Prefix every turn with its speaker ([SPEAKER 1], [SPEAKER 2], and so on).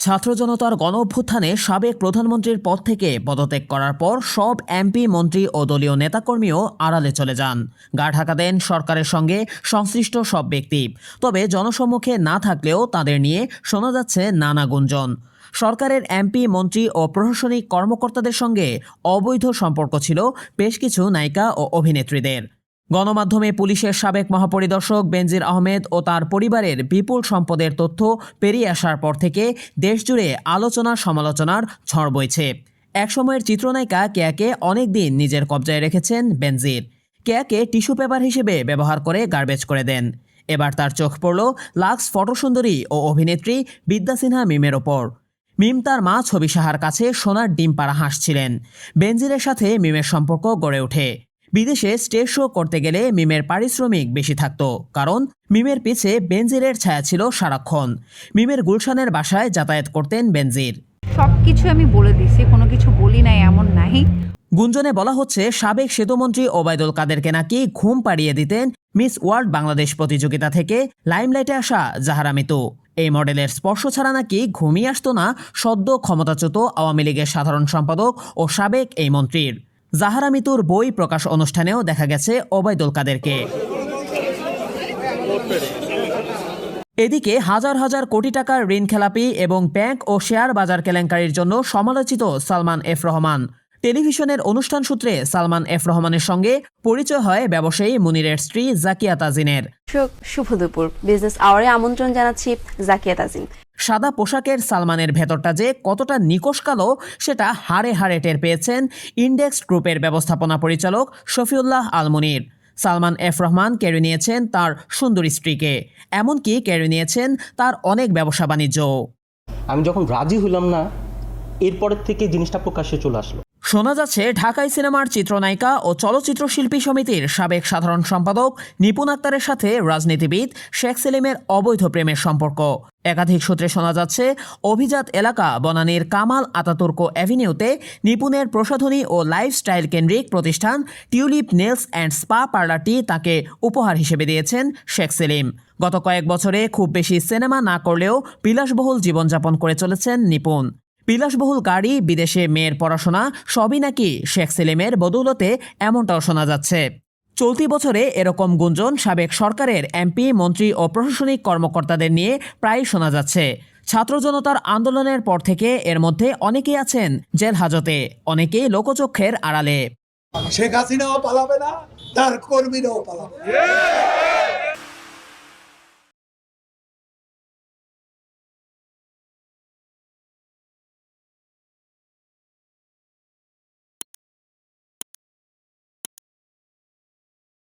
[SPEAKER 1] ছাত্র জনতার গণ অভ্যুত্থানে সাবেক প্রধানমন্ত্রীর পদ থেকে পদত্যাগ করার পর সব এমপি, মন্ত্রী ও দলীয় নেতাকর্মীও আড়ালে চলে যান। গা ঢাকা দেন সরকারের সঙ্গে সংশ্লিষ্ট সব ব্যক্তি। তবে জনসম্মুখে না থাকলেও তাদের নিয়ে শোনা যাচ্ছে নানা গুঞ্জন। সরকারের এমপি, মন্ত্রী ও প্রশাসনিক কর্মকর্তাদের সঙ্গে অবৈধ সম্পর্ক ছিল বেশ কিছু নায়িকা ও অভিনেত্রীদের। গণমাধ্যমে পুলিশের সাবেক মহাপরিদর্শক বেনজির আহমেদ ও তার পরিবারের বিপুল সম্পদের তথ্য পেরিয়ে আসার পর থেকে দেশজুড়ে আলোচনা সমালোচনার ঝড় বইছে। একসময়ের চিত্রনায়িকা কেয়াকে অনেকদিন নিজের কবজায় রেখেছেন বেনজির। কেয়াকে টিস্যু পেপার হিসেবে ব্যবহার করে গার্বেজ করে দেন। এবার তার চোখ পড়ল লাক্স ফটোসুন্দরী ও অভিনেত্রী বিদ্যা সিনহা মিমের ওপর। মিম তার মা ছবি সাহার কাছে সোনার ডিম পাড়া হাসছিলেন। বেনজিরের সাথে মিমের সম্পর্ক গড়ে ওঠে। বিদেশে স্টেজ শো করতে গেলে মিমের পারিশ্রমিক বেশি থাকতো কারণ মিমের পিছে বেনজিরের ছায়া ছিল সারাক্ষণ। মিমের গুলশানের বাসায় যাতায়াত করতেন বেনজির।
[SPEAKER 2] সব কিছু আমি বলে দিছি কোনো কিছু বলি নাই এমন নাই।
[SPEAKER 1] গুঞ্জনে বলা হচ্ছে সাবেক সেতুমন্ত্রী ওবায়দুল কাদেরকে নাকি ঘুম পাড়িয়ে দিতেন মিস ওয়ার্ল্ড বাংলাদেশ প্রতিযোগিতা থেকে লাইমলাইটে আসা জাহারা মিতু। এই মডেলের স্পর্শ ছাড়া নাকি ঘুমিয়ে আসতো না সদ্য ক্ষমতাচ্যুত আওয়ামী লীগের সাধারণ সম্পাদক ও সাবেক এই মন্ত্রীর। জাহারা মিতুর বই প্রকাশ অনুষ্ঠানেও দেখা গেছে ওবায়দুল কাদেরকে। এদিকে হাজার হাজার কোটি টাকার ঋণ খেলাপি এবং ব্যাংক ও শেয়ার বাজার কেলেঙ্কারির জন্য সমালোচিত সালমান এফ রহমান। টেলিভিশনের অনুষ্ঠান সূত্রে সালমান এফ রহমানের সঙ্গে পরিচয় হয় ব্যবসায়ী মুনিরের স্ত্রী জাকিয়া তাজিনের।
[SPEAKER 3] শুভ দুপুর। বিজনেস আওয়ারে আমন্ত্রণ জানাচ্ছি জাকিয়া তাজিম
[SPEAKER 1] সাদা পোশাকের সালমানের ভেতরটা যে কতটা নিকশ কালো, সেটা হাড়ে হাড়ে টের পেয়েছেন ইন্ডেক্স গ্রুপের ব্যবস্থাপনা পরিচালক শফিউল্লাহ আলমনির। সালমান এফ রহমান কেড়ে নিয়েছেন তার সুন্দরী স্ত্রীকে, এমনকি কেড়ে নিয়েছেন তার অনেক ব্যবসা বাণিজ্য
[SPEAKER 4] আমি যখন রাজি হলাম না, এরপরের থেকে জিনিসটা প্রকাশ্যে চলে আসলো।
[SPEAKER 1] শোনা যাচ্ছে, ঢাকাই সিনেমার চিত্রনায়িকা ও চলচ্চিত্র শিল্পী সমিতির সাবেক সাধারণ সম্পাদক নিপুণ আক্তারের সাথে রাজনীতিবিদ শেখ সেলিমের অবৈধ প্রেমের সম্পর্ক। একাধিক সূত্রে শোনা যাচ্ছে, অভিজাত এলাকা বনানীর কামাল আতাতুর্ক অ্যাভিনিউতে নিপুণের প্রসাধনী ও লাইফস্টাইল কেন্দ্রিক প্রতিষ্ঠান টিউলিপ নেলস অ্যান্ড স্পা পার্লারটি তাকে উপহার হিসেবে দিয়েছেন শেখ সেলিম। গত কয়েক বছরে খুব বেশি সিনেমা না করলেও বিলাসবহুল জীবনযাপন করে চলেছেন নিপুণ। বিলাসবহুল গাড়ি, বিদেশে মেয়ের পড়াশোনা, সবই নাকি শেখ সেলিমের বদৌলতে এমনটাও শোনা যাচ্ছে। চলতি বছরে এরকম গুঞ্জন সাবেক সরকারের এমপি, মন্ত্রী ও প্রশাসনিক কর্মকর্তাদের নিয়ে প্রায় শোনা যাচ্ছে। ছাত্র জনতার আন্দোলনের পর থেকে এর মধ্যে অনেকেই আছেন জেল হাজতে, অনেকেই লোকচক্ষের আড়ালে।
[SPEAKER 5] শেখ হাসিনাও পালাবে না, তার কর্মীরাও পালাবে।